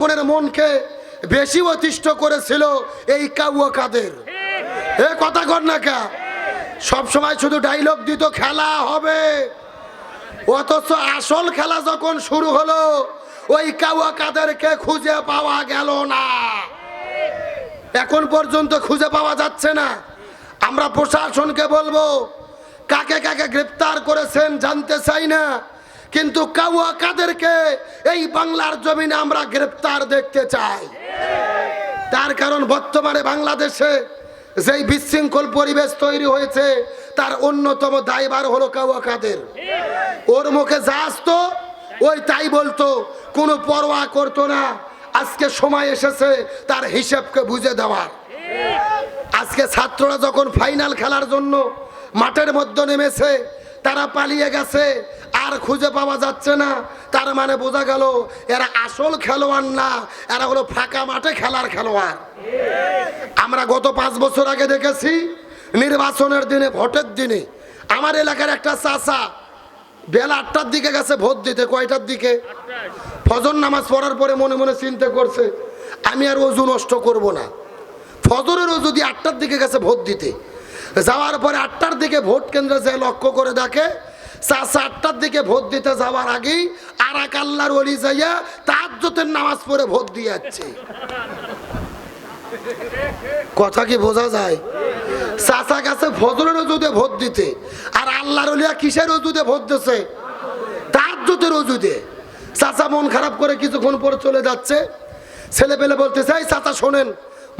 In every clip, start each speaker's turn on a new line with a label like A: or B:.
A: মনের মনকে বেশি অতিষ্ঠ করেছিল এই কাউয়া কাদের। এ কথা কর না কা? সব সময় শুধু ডাইলগ দিত, খেলা হবে। অথচ আসল খেলা যখন শুরু হলো, ওই কাউয়া কাদেরকে খুঁজে পাওয়া গেল না। এখন পর্যন্ত খুঁজে পাওয়া যাচ্ছে না। আমরা প্রশাসনকে বলব, কাকে কাকে গ্রেপ্তার করেছেন জানতে চাই না। কিন্তু কাউয়া কাদেরকে এই বাংলার জমিনে আমরা গ্রেপ্তার দেখতে চাই। তার কারণ বর্তমানে বাংলাদেশে যেই বিশৃঙ্খল পরিবেশ তৈরি হয়েছে, তার অন্যতম দায়বার হলো কাউয়া কাদের। ওর মুখে যা আসতো, ওই তাই বলতো, কোনো পরোয়া করতো না। আজকে সময় এসেছে তার হিসেবকে বুঝে দেওয়ার। আজকে ছাত্ররা যখন ফাইনাল খেলার জন্য মাঠের মধ্যে নেমেছে তারা পালিয়ে গেছে, আর খুঁজে পাওয়া যাচ্ছে না। তার মানে বোঝা গেল, এরা আসল খেলোয়াড় না, এরা হলো ফাঁকা মাঠে খেলার খেলোয়াড়। আমরা গত পাঁচ বছর আগে দেখেছি, নির্বাচনের দিনে, ভোটের দিনে, আমার এলাকার একটা চাষা বেলা আটটার দিকে গেছে ভোট দিতে, কয়টার দিকে? ফজর নামাজ পড়ার পরে মনে মনে চিন্তা করছে, আমি আর অজু নষ্ট করব না। ফজরেরও যদি আটটার দিকে গেছে ভোট দিতে যাওয়ার পরে আটটার দিকে ভোট কেন্দ্রে যে লক্ষ্য করে দেখে, চাষা আটটার দিকে ভোট দিতে যাওয়ার আগেই আর এক আল্লাহর অলি যাইয়া তার নামাজ পড়ে ভোট দিয়ে যাচ্ছে। কথা কি বোঝা যায়? চাচা কাছে ফজরের অজুতে ভোট দিতে, আর আল্লাহর অলিয়া কিসের অজুতে ভোট দিছে? তার জুতের অজুতে চাচা মন খারাপ করে কিছুক্ষণ পরে চলে যাচ্ছে। ছেলে পেলে বলতে চাই চাচা শোনেন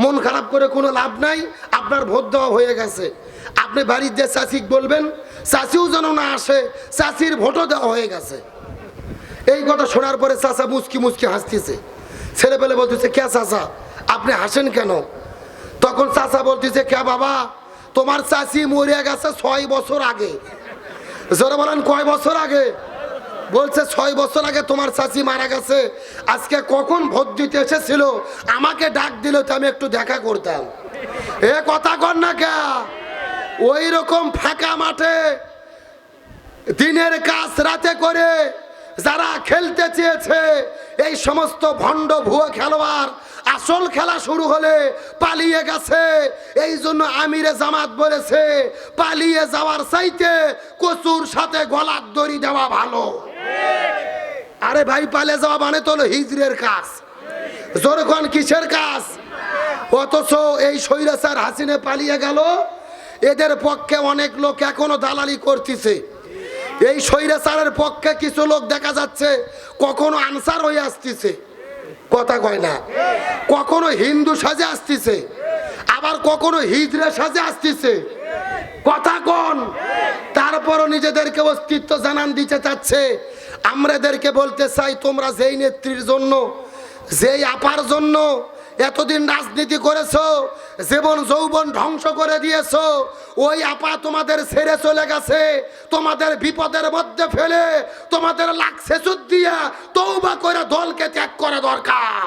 A: মন খারাপ করে কোনো লাভ নাই, আপনার ভোট দেওয়া হয়ে গেছে। আপনি বাড়ির যে চাষিক বলবেন, চাষিও যেন না আসে, চাষির ভোটও দেওয়া হয়ে গেছে। এই কথা শোনার পরে চাচা মুচকি মুচকি হাসতেছে। ছেলে পেলে বলতেছে, কে চাচা আপনি হাসেন কেন? তখন চাচা বলতেছে, কে বাবা? তোমার চাষি মরিয়া গেছে ছয় বছর আগে। জোরে বলেন, কয় বছর আগে? বলছে, ছয় বছর আগে তোমার চাচি মারা গেছে। আজকে কখন ভোট দিতে এসেছিল? আমাকে ডাক দিল তো আমি একটু দেখা করতাম। এ কথা কর না কে? ওই রকম ফাঁকা মাঠে দিনের কাজ রাতে করে যারা খেলতে চেয়েছে, এই সমস্ত ভণ্ড ভুয়ো খেলোয়াড় আসল খেলা শুরু হলে পালিয়ে গেছে। এই জন্য আমিরে জামাত বলেছে, পালিয়ে যাওয়ার চাইতে কচুর সাথে গলার দড়ি দেওয়া ভালো। আরে ভাই পালিয়ে যাওয়া মানে তো হলো হিজরের কাজ। জোরখন কিসের কাজ? অথচ এই স্বৈরাচার হাসিনে পালিয়ে গেল। এদের পক্ষে অনেক লোক এখনও দালালি করতেছে। এই স্বৈরাচারের পক্ষে কিছু লোক দেখা যাচ্ছে কখনো আনসার হয়ে আসতেছে। কথা কয় না। কখনো হিন্দু সাজে আসতেছে, আবার কখনো হিজড়ে সাজে আসতেছে। কথা কোন। তারপরও নিজেদেরকে অস্তিত্ব জানান দিতে চাচ্ছে। আমরা এদেরকে বলতে চাই, তোমরা যেই নেত্রীর জন্য, যেই আপার জন্য এতদিন রাজনীতি করেছ, জীবন যৌবন ধ্বংস করে দিয়েছ, ওই আপা তোমাদের ছেড়ে চলে গেছে, তোমাদের বিপদের মধ্যে ফেলে, তোমাদের সেচুর দিয়া তৌবা করে দলকে ত্যাগ করা দরকার।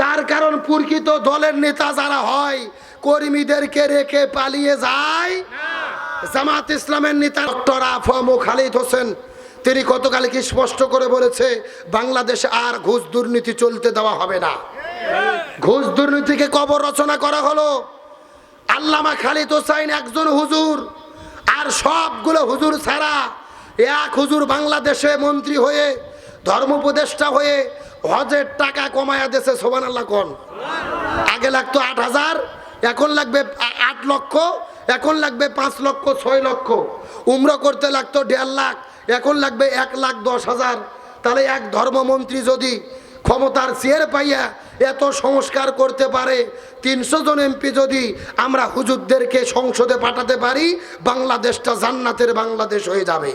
A: তার কারণ প্রকৃত দলের নেতা যারা হয়, কর্মীদেরকে রেখে পালিয়ে যায়। জামাত ইসলামের নেতা ডক্টর আফম খালিদ হোসেন তিনি গতকাল কি স্পষ্ট করে বলেছে, বাংলাদেশে আর ঘুষ দুর্নীতি চলতে দেওয়া হবে না। ঘুষ দুর্নীতিকে কবর রচনা করা হলো। আল্লামা খালিদ হোসাইন একজন হুজুর, আর সবগুলো হুজুর ছাড়া এক হুজুর বাংলাদেশে মন্ত্রী হয়ে ধর্মোপদেষ্টা হয়ে হজের টাকা কমায়া দেশে সোবান আল্লাহ কন। আগে লাগতো আট হাজার, এখন লাগবে আট লক্ষ, এখন লাগবে পাঁচ লক্ষ, ছয় লক্ষ। উমর করতে লাগতো দেড় লাখ। এখন লাগবে এক লাখ দশ হাজার। তাহলে এক ধর্মমন্ত্রী যদি ক্ষমতার চেয়ার পাইয়া এত সংস্কার করতে পারে তিনশো জন এমপি যদি আমরা হুজুরদেরকে সংসদে পাঠাতে পারি, বাংলাদেশটা জান্নাতের বাংলাদেশ হয়ে যাবে।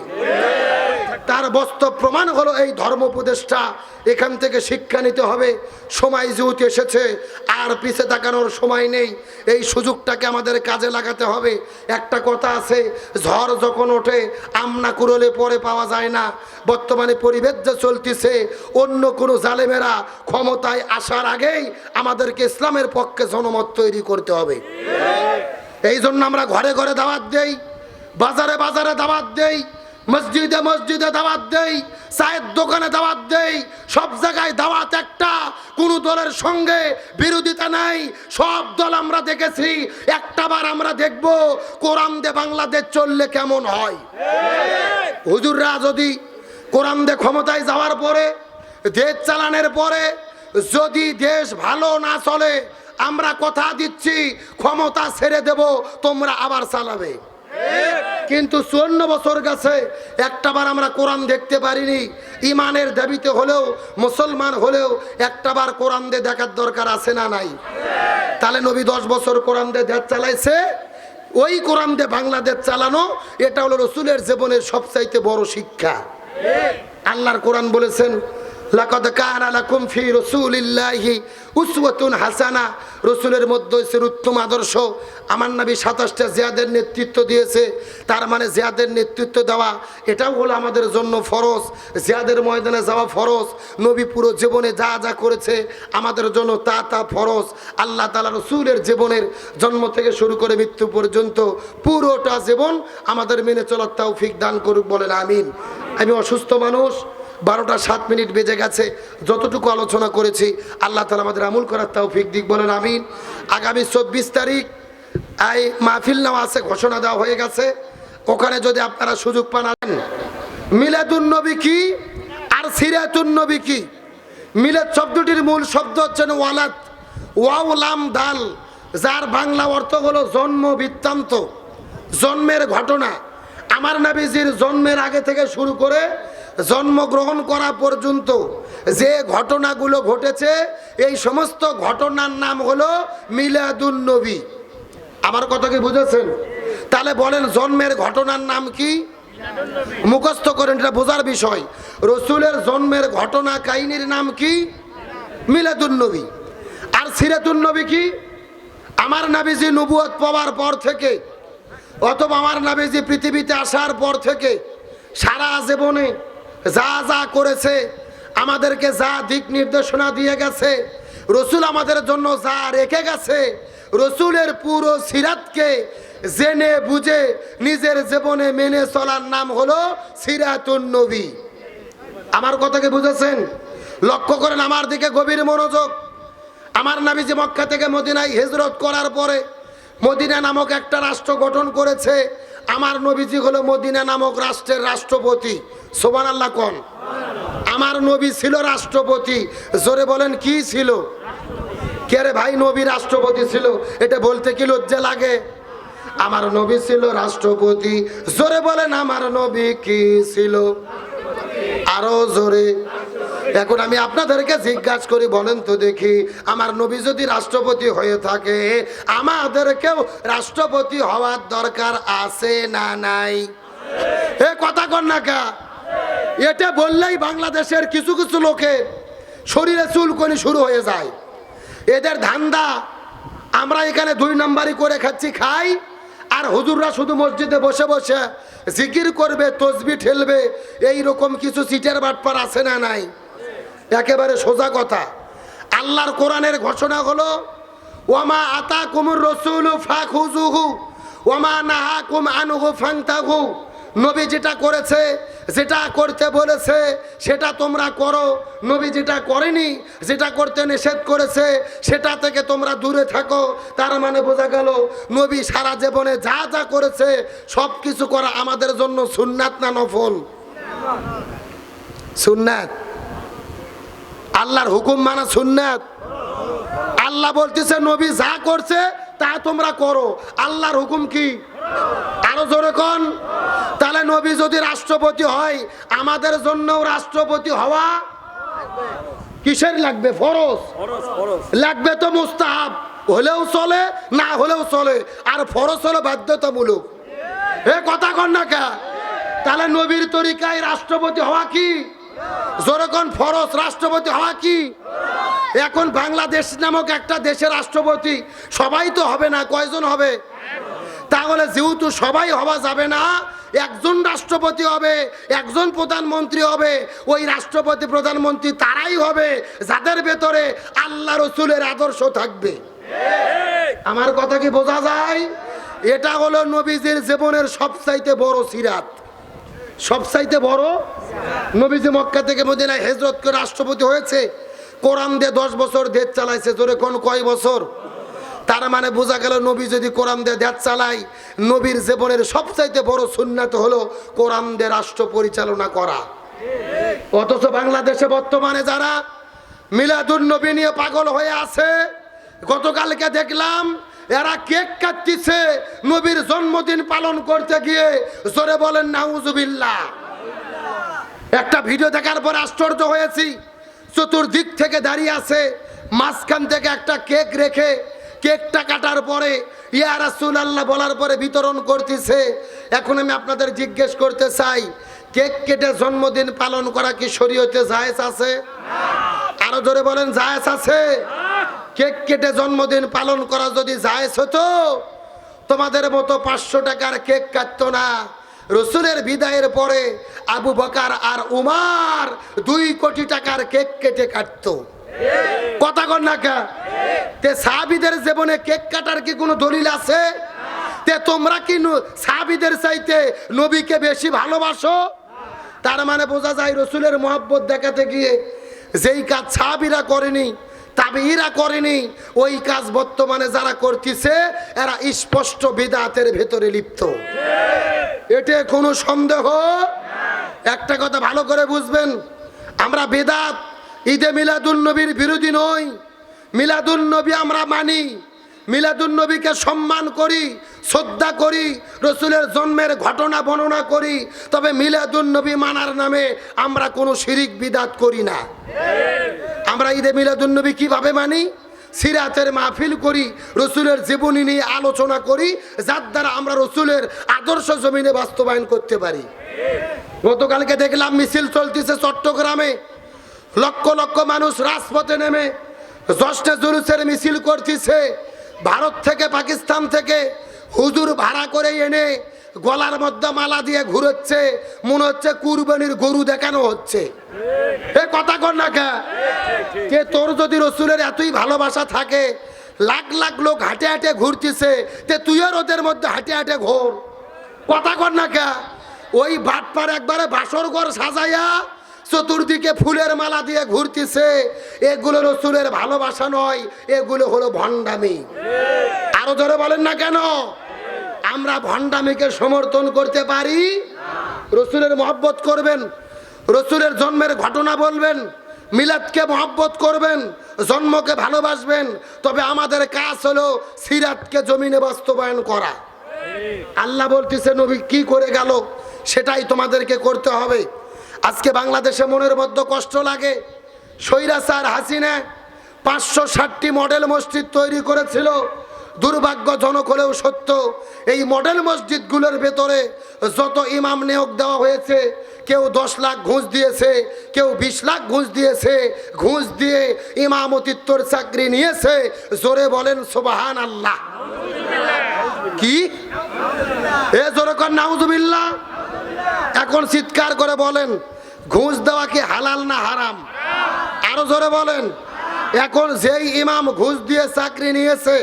A: তার বাস্তব প্রমাণ হলো এই ধর্ম উপদেশটা এখান থেকে শিক্ষা নিতে হবে। সময় যেহেতু এসেছে, আর পিছে তাকানোর সময় নেই। এই সুযোগটাকে আমাদের কাজে লাগাতে হবে। একটা কথা আছে, ঝড় যখন ওঠে, আমনা কুরলে পরে পাওয়া যায় না। বর্তমানে পরিবেশ যে চলতেছে, অন্য কোনো জালেমেরা ক্ষমতায় আসার আগেই আমাদেরকে ইসলামের পক্ষে জনমত তৈরি করতে হবে। এই জন্য আমরা ঘরে ঘরে দাওয়াত দেই, বাজারে বাজারে দাওয়াত দেই, মসজিদে মসজিদে দাওয়াত দেই, চায়ের দোকানে দাওয়াত দেই, সব জায়গায় দাওয়াত একটা, কোন দলের সঙ্গে বিরোধিতা নাই। সব দল আমরা দেখেছি একটাবার আমরা দেখব, কোরআন দে বাংলাদেশ চললে কেমন হয়। হুজুররা যদি কোরআন দে ক্ষমতায় যাওয়ার পরে, দেশ চালানোর পরে, যদি দেশ ভালো না চলে আমরা কথা দিচ্ছি, ক্ষমতা ছেড়ে দেব, তোমরা আবার চালাবে। কিন্তু চুয়ান্ন বছর গেছে, একটাবার আমরা কোরআন দেখতে পারিনি। ইমানের দাবিতে হলেও, মুসলমান হলেও একটাবার কোরআন দিয়ে দেখার দরকার আছে না নাই? তাহলে নবী দশ বছর কোরআন দিয়ে চালাইছে, ওই কোরআন দিয়ে বাংলাদেশ চালানো, এটা হলো রসুলের জীবনের সবচাইতে বড় শিক্ষা। আল্লাহর কোরআন বলেছেন লাকাদ কানা লাকুম ফি রাসূলিল্লাহি উসওয়াতুন হাসানা। রসুলের মধ্যে হচ্ছে উত্তম আদর্শ। আমার নবী সাতাশটা জিয়াদের নেতৃত্ব দিয়েছে। তার মানে জিয়াদের নেতৃত্ব দেওয়া, এটাও হলো আমাদের জন্য ফরজ। জিয়াদের ময়দানে যাওয়া ফরজ। নবী পুরো জীবনে যা যা করেছে, আমাদের জন্য তা তা ফরজ। আল্লাহ তালা রসুলের জীবনের জন্ম থেকে শুরু করে মৃত্যু পর্যন্ত পুরোটা জীবন আমাদের মেনে চলার তৌফিক দান করুক বলেন, আমিন। আমি অসুস্থ মানুষ বারোটা সাত মিনিট বেজে গেছে। যতটুকু আলোচনা করেছি, আল্লাহ তালা আমাদের আমল করার তাও ফিক দিক, বলেন আমিন। আগামী চব্বিশ তারিখ, এই মাহফিল নেওয়া আছে ঘোষণা দেওয়া হয়ে গেছে। ওখানে যদি আপনারা সুযোগ পান, আনেন। মিলাদুন নবী কি? আর সিরাতুন নবী কি? মিলাদ শব্দটির মূল শব্দ হচ্ছে ওয়ালাদ। ওয়াও, লাম, দাল। যার বাংলা অর্থ হলো জন্ম বৃত্তান্ত, জন্মের ঘটনা। আমার নাবিজির জন্মের আগে থেকে শুরু করে জন্মগ্রহণ করা পর্যন্ত যে ঘটনাগুলো ঘটেছে, এই সমস্ত ঘটনার নাম হলো মিলাদুন নবী। আমার কথা কি বুঝেছেন? তাহলে বলেন জন্মের ঘটনার নাম কি? মুখস্থ করেন, এটা বোঝার বিষয়। রসুলের জন্মের ঘটনা কাহিনীর নাম কি? মিলাদুন নবী। আর সিরাতুন নবী কি? আমার নাবিজি নবুয়ত পাওয়ার পর থেকে, অথবা আমার নাবিজি পৃথিবীতে আসার পর থেকে, সারা জীবনে যা যা করেছে, আমাদেরকে যা দিক নির্দেশনা দিয়ে গেছে, রসুল আমাদের জন্য যা রেখে গেছে, রসুলের পুরো সিরাতকে জেনে বুঝে নিজের জীবনে মেনে চলার নাম হলো সিরাতুন নবী। আমার কথাকে বুঝেছেন? লক্ষ্য করেন আমার দিকে গভীর মনোযোগ। আমার নাবিজি মক্কা থেকে মদিনায় হিজরত করার পরে মদিনা নামক একটা রাষ্ট্র গঠন করেছে। আমার নবীজি হলো মদিনা নামক রাষ্ট্রের রাষ্ট্রপতি। সোমান আল্লাহ কন? আমার নবী ছিল রাষ্ট্রপতি। জোরে বলেন, কি ছিল? কে রে ভাই, নবী রাষ্ট্রপতি ছিল? এটা বলতে কি লজ্জা লাগে? আমার নবী ছিল রাষ্ট্রপতি। জোরে বলেন, আমার নবী কি ছিল? আরও জোরে। এখন আমি আপনাদেরকে জিজ্ঞাসা করি, বলেন তো দেখি, আমার নবী যদি রাষ্ট্রপতি হয়ে থাকে, আমাদেরকেও রাষ্ট্রপতি হওয়ার দরকার আছে না নাই? এ কথা কর না কা। এটা বললেই বাংলাদেশের কিছু কিছু লোকের শরীরে চুলকনি শুরু হয়ে যায়। এদের ধান্দা, আমরা এখানে দুই নাম্বারই করে খাচ্ছি, খাই। আর হুজুররা শুধু মসজিদে বসে বসে জিকির করবে, তসবি ঠেলবে এই রকম কিছু সিটের বাটপার আছে না নাই? একেবারে সোজা কথা। আল্লাহর কোরআনের ঘোষণা হলো ওমা আতা কুমুর রসুল ওমা না নাহা কুম আনুহু ফাংতাহু নবী যেটা করেছে, যেটা করতে বলেছে, সেটা তোমরা করো। নবী যেটা করেনি, যেটা করতে নিষেধ করেছে, সেটা থেকে তোমরা দূরে থাকো। তার মানে বোঝা গেল, নবী সারা জীবনে যা যা করেছে সব কিছু করা আমাদের জন্য সুন্নাত না নফল? সুন্নাত। আল্লাহর হুকুম মানা সুন্নাত। আল্লাহ বলতেছে, নবী যা করছে, তা তোমরা করো। আল্লাহর হুকুম কি? আরও জোরে কন। নবী যদি রাষ্ট্রপতি হয়, আমাদের জন্যও রাষ্ট্রপতি হওয়া কিসের লাগবে? ফরজ। লাগবে তো মুস্তাহাব। হলেও চলে, না হলেও চলে। আর ফরজ হলো বাধ্যতামূলক। এ কথা কন না কে? তাহলে নবীর তরিকায় রাষ্ট্রপতি হওয়া কি? যেরকম ফরজ রাষ্ট্রপতি হওয়া কি? এখন বাংলাদেশ নামক একটা দেশের রাষ্ট্রপতি, সবাই তো হবে না, কয়জন হবে? তাহলে যেহেতু সবাই হওয়া যাবে না একজন রাষ্ট্রপতি হবে, একজন প্রধানমন্ত্রী হবে, ওই রাষ্ট্রপতি, প্রধানমন্ত্রী তারাই হবে, যাদের ভেতরে আল্লাহ রসুলের আদর্শ থাকবে। আমার কথা কি বোঝা যায়? এটা হলো নবীজির জীবনের সবচাইতে বড় সিরাত। সবচাইতে বড়? নবীজি মক্কা থেকে মদিনায় হেজরত করে রাষ্ট্রপতি হয়েছে। কোরআন দিয়ে দশ বছর দেশ চালাইছে, জোরে কোন কয় বছর? তার মানে বোঝা গেল নবী যদি কোরআন দিয়ে দেশ চালায়, নবীর জীবনের সবচাইতে বড় সুন্নাত হলো কোরআন দিয়ে রাষ্ট্র পরিচালনা করা। অথচ বাংলাদেশে বর্তমানে যারা মিলাদুন নবী নিয়ে পাগল হয়ে আছে, গতকালকে দেখলাম এরা কেক কাটতিছে, নবীর জন্মদিন পালন করতে গিয়ে জোরে বলেন, নাউজুবিল্লাহ। একটা ভিডিও দেখার পর আশ্চর্য হয়েছি। চতুর্দিক থেকে দাঁড়িয়ে আছে, মাঝখান থেকে একটা কেক রেখে কেকটা কাটার পরে, ইয়া রাসূলুল্লাহ বলার পরে বিতরণ করতেছে। এখন আমি আপনাদের জিজ্ঞেস করতে চাই, কেক কেটে জন্মদিন পালন করা কি শরীয়তে জায়েজ আছে? আরও জোরে বলেন, জায়েজ আছে? কেক কেটে জন্মদিন পালন করা যদি জায়েজ হতো, তোমাদের মতো পাঁচশো টাকার কেক কাটতো না। রসুলের বিদায়ের পরে আবু বকার আর উমার দুই কোটি টাকার কেক কেটে কাটতো। কথা কর না কা? তে সাহাবিদের জীবনে কেক কাটার কি কোনো দলিল আছে? তে তোমরা কি সাহাবিদের চাইতে নবীকে বেশি ভালোবাসো? তার মানে বোঝা যায় রসুলের মহব্বত দেখাতে গিয়ে যেই কাজ সাহাবিরা করেনি তাবিরা করেনি, ওই কাজ বর্তমানে যারা করতেছে, এরা স্পষ্ট বিদাতের ভেতরে লিপ্ত। এতে কোনো সন্দেহ? একটা কথা ভালো করে বুঝবেন, আমরা বেদাত ঈদে মিলাদুল নবীর বিরোধী নই। মিলাদুল নবী আমরা মানি। মিলাদুল নবীকে সম্মান করি, শ্রদ্ধা করি, রসুলের জন্মের ঘটনা বর্ণনা করি। তবে মিলাদুল নবী মানার নামে আমরা কোনো শিরিক বিদাত করি না। আমরা ঈদে মিলাদুল নবী কীভাবে মানি? সিরাতের মাহফিল করি, রসুলের জীবনী নিয়ে আলোচনা করি, যার দ্বারা আমরা রসুলের আদর্শ জমিনে বাস্তবায়ন করতে পারি। গতকালকে দেখলাম মিছিল চলতেছে চট্টগ্রামে। লক্ষ লক্ষ মানুষ রাজপথে নেমে জশ্নে জুলুসের মিছিল করতেছে। ভারত থেকে পাকিস্তান থেকে হুজুর ভাড়া করে এনে গলার মধ্যে মালা দিয়ে ঘুরোচ্ছে। মনে হচ্ছে কুরবানির গরু দেখানো হচ্ছে। এ কথা কর না কে? কে তোর যদি রসুলের এতই ভালোবাসা থাকে, লাখ লাখ লোক হাঁটে হাঁটে ঘুরতেছে, তে তুইও রোদের মধ্যে হাঁটে হাঁটে ঘোর। কথা কর না কে? ওই বাটপার একবারে বাসর ঘর সাজাইয়া চতুর্দিকে ফুলের মালা দিয়ে ঘুরতেছে। এগুলো রসুলের ভালোবাসা নয়, এগুলো হলো ভণ্ডামি। আরও ধরে বলেন না কেন? আমরা ভণ্ডামিকে সমর্থন করতে পারি? রসুলের মহব্বত করবেন, রসুলের জন্মের ঘটনা বলবেন, মিলাদকে মহব্বত করবেন, জন্মকে ভালোবাসবেন। তবে আমাদের কাজ হলো সিরাতকে জমিনে বাস্তবায়ন করা। আল্লাহ বলতেছে, নবী, কি করে গেল? সেটাই তোমাদেরকে করতে হবে। আজকে বাংলাদেশে মনের মধ্যে কষ্ট লাগে। স্বৈরাচার হাসিনা পাঁচশো ষাটটি মডেল মসজিদ তৈরি করেছিল। দুর্ভাগ্যজনক হলেও সত্য, এই মডেল মসজিদগুলোর ভেতরে যত ইমাম নিয়োগ দেওয়া হয়েছে, কেউ দশ লাখ ঘুষ দিয়েছে, কেউ বিশ লাখ ঘুষ দিয়েছে, ঘুষ দিয়ে ইমাম ইমামতিত্বর চাকরি নিয়েছে, জোরে বলেন সোবাহান আল্লাহ কি? এ জোরে কর, নাউজুবিল্লাহ। এখন চিৎকার করে বলেন, ঘুষ দেওয়া কি হালাল না হারাম? আরও জোরে বলেন, এখন যেই ইমাম ঘুষ দিয়ে চাকরি নিয়েছে,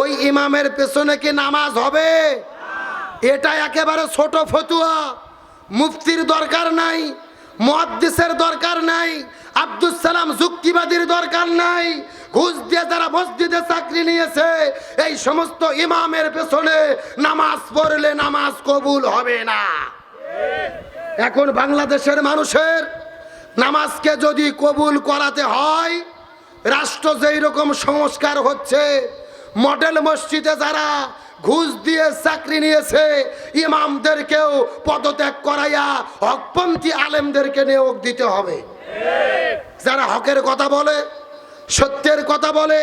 A: ওই ইমামের পেছনে কি নামাজ হবে? এটা একেবারে ছোট ফতুয়া, মুফতির দরকার নাই, মুহাদ্দিসের দরকার নাই আব্দুল সালাম যুক্তিবাদীর দরকার নাই, ঘুষ দিয়ে যারা মসজিদে চাকরি নিয়েছে, এই সমস্ত ইমামের পেছনে নামাজ পড়লে নামাজ কবুল হবে না। এখন বাংলাদেশের মানুষের নামাজকে যদি কবুল করাতে হয়, রাষ্ট্র যেই রকম সংস্কার হচ্ছে মডেল মসজিদে যারা ঘুষ দিয়ে চাকরি নিয়েছে, ইমামদেরকেও পদত্যাগ করাইয়া হকপন্থী আলেমদেরকে নিয়োগ দিতে হবে। যারা হকের কথা বলে, সত্যের কথা বলে,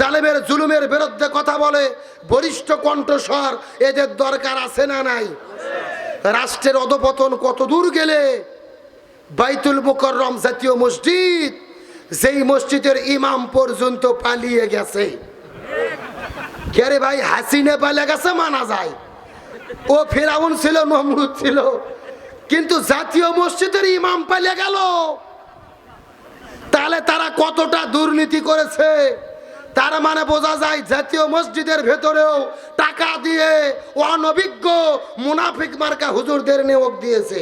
A: জালেমের জুলুমের বিরুদ্ধে কথা বলে, বরিষ্ঠ কণ্ঠস্বর এদের দরকার আছে না নাই? রাষ্ট্রের অধপতন কত দূর গেলে বাইতুল মুকররম জাতীয় মসজিদ, যেই মসজিদের ইমাম পর্যন্ত পালিয়ে গেছে। কে ভাই, হাসিনে পালিয়ে গেছে মানা যায়। ও ফেরাউন ছিল নমরুদ ছিল, কিন্তু জাতীয় মসজিদের ইমাম পালিয়ে গেল। তাহলে তারা কতটা দুর্নীতি করেছে? তার মানে বোঝা যায় জাতীয় মসজিদের ভেতরেও টাকা দিয়ে অনভিজ্ঞ মুনাফিক মার্কা হুজুরদের নিয়োগ দিয়েছে।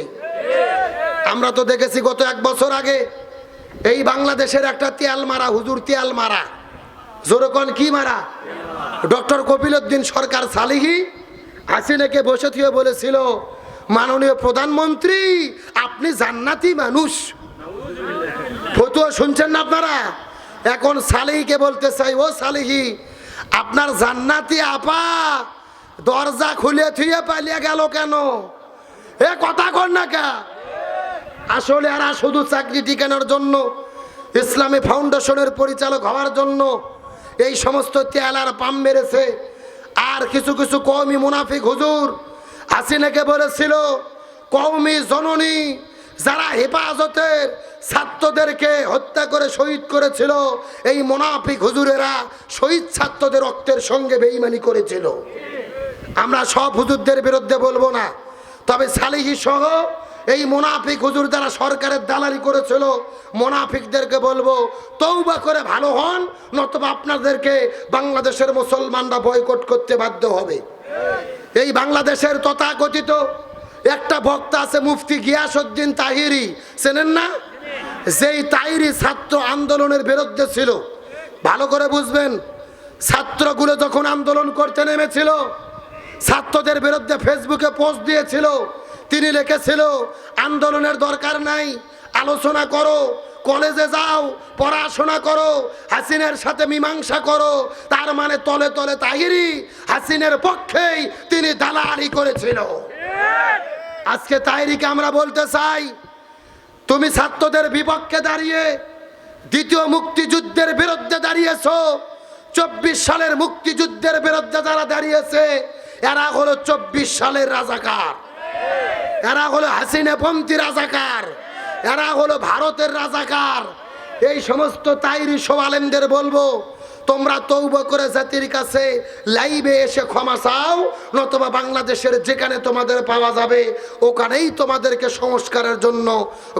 A: আমরা তো দেখেছি গত এক বছর আগে এই বাংলাদেশের একটা তেল মারা, হুজুর তেল মারা। জোরকন কি মারা? ডক্টর কপিল উদ্দিন সরকার সালিহি হাসিনাকে বসে থিয়ে বলেছিল, মাননীয় প্রধানমন্ত্রী, আপনি জান্নাতি মানুষ। ফতুয়া শুনছেন না আপনারা? এখন সালিহিকে বলতে চাই, ও সালিহি, আপনার জান্নাতি আপা দরজা খুলে থুয়ে পালিয়ে গেল কেন? এ কথা কর না কে? আসলে এরা শুধু চাকরি টিকানোর জন্য, ইসলামী ফাউন্ডেশনের পরিচালক হওয়ার জন্য এই সমস্ত তেল আর পাম মেরেছে। আর কিছু কিছু কওমি মুনাফিক হুজুর হাসিনাকে বলেছিল, কওমি জননী, যারা হেফাজতের ছাত্রদেরকে হত্যা করে শহীদ করেছিল। এই মুনাফিক হুজুরেরা শহীদ ছাত্রদের রক্তের সঙ্গে বেইমানি করেছিল। আমরা সব হুজুরদের বিরুদ্ধে বলব না। তবে সালিহি সহ এই মোনাফিক হুজুর যারা সরকারের দালালি করেছিল, মোনাফিকদেরকে বলব তৌবা করে ভালো হন, নতুবা আপনাদেরকে বাংলাদেশের মুসলমানরা বয়কট করতে বাধ্য হবে। এই বাংলাদেশের তথাকথিত একটা বক্তা আছে মুফতি গিয়াসউদ্দিন তাহিরি, চেনেন না? যেই তাহিরি ছাত্র আন্দোলনের বিরুদ্ধে ছিল ভালো করে বুঝবেন ছাত্রগুলো যখন আন্দোলন করতে নেমেছিল ছাত্রদের বিরুদ্ধে ফেসবুকে পোস্ট দিয়েছিল তিনি লিখেছিল আন্দোলনের দরকার নাই আলোচনা করো কলেজে যাও পড়াশোনা করো হাসিনের সাথে মীমাংসা করো। তার মানে তলে তলে তাহিরি হাসিনের পক্ষেই তিনি দালালি করেছিল। আজকে তাহিরিকে আমরা বলতে চাই তুমি ছাত্রদের বিপক্ষে দাঁড়িয়ে দ্বিতীয় মুক্তিযুদ্ধের বিরুদ্ধে দাঁড়িয়েছ। চব্বিশ সালের মুক্তিযুদ্ধের বিরুদ্ধে যারা দাঁড়িয়েছে, এরা হলো চব্বিশ সালের রাজাকার। এরা হলো হাসিনাপন্থী রাজাকার। এরা হলো ভারতের রাজাকার। এই সমস্ত তাইরি সোয়ালেমদের বলব তোমরা তৌব করে জাতির কাছে লাইভে এসে ক্ষমা চাও, নতুবা বাংলাদেশের যেখানে তোমাদের পাওয়া যাবে, ওখানেই তোমাদেরকে সংস্কারের জন্য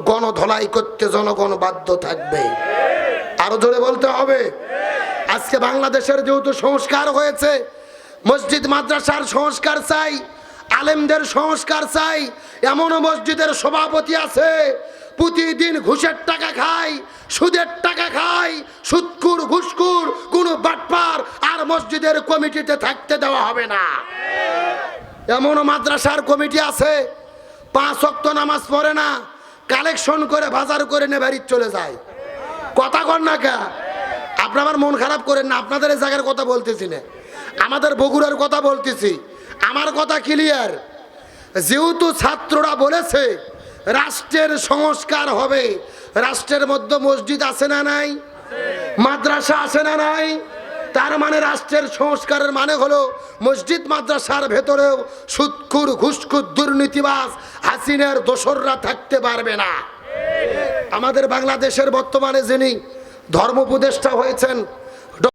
A: গণধলাই করতে জনগণ বাধ্য থাকবে। আরও জোরে বলতে হবে? আজকে বাংলাদেশের যেহেতু সংস্কার হয়েছে, মসজিদ মাদ্রাসার সংস্কার চাই, আলেমদের সংস্কার চাই, এমনও মসজিদের সভাপতি আছে প্রতিদিন ঘুষের টাকা খায় সুদের টাকা খায় সুৎকুর, ঘুষকুর, কোন বাটপার আর মসজিদের কমিটিতে থাকতে দেওয়া হবে না। এমনও মাদ্রাসার কমিটি আছে, পাঁচ অক্ত নামাজ পড়ে না, কালেকশন করে বাজার করে নে বাড়ি চলে যায়। কথা কর না কে? আপনি আমার মন খারাপ করেন না, আপনাদের এই জায়গার কথা বলতেছি না। আমাদের বগুড়ার কথা বলতেছি। আমার কথা ক্লিয়ার যেহেতু ছাত্ররা বলেছে রাষ্ট্রের সংস্কার হবে। রাষ্ট্রের মধ্যে মসজিদ আছে না নাই? মাদ্রাসা আছে না নাই? তার মানে রাষ্ট্রের সংস্কারের মানে হলো মসজিদ মাদ্রাসার ভেতরেও সুৎকুর ঘুষখুর দুর্নীতিবাস হাসিনের দোসররা থাকতে পারবে না। আমাদের বাংলাদেশের বর্তমানে যিনি ধর্ম উপদেষ্টা হয়েছেন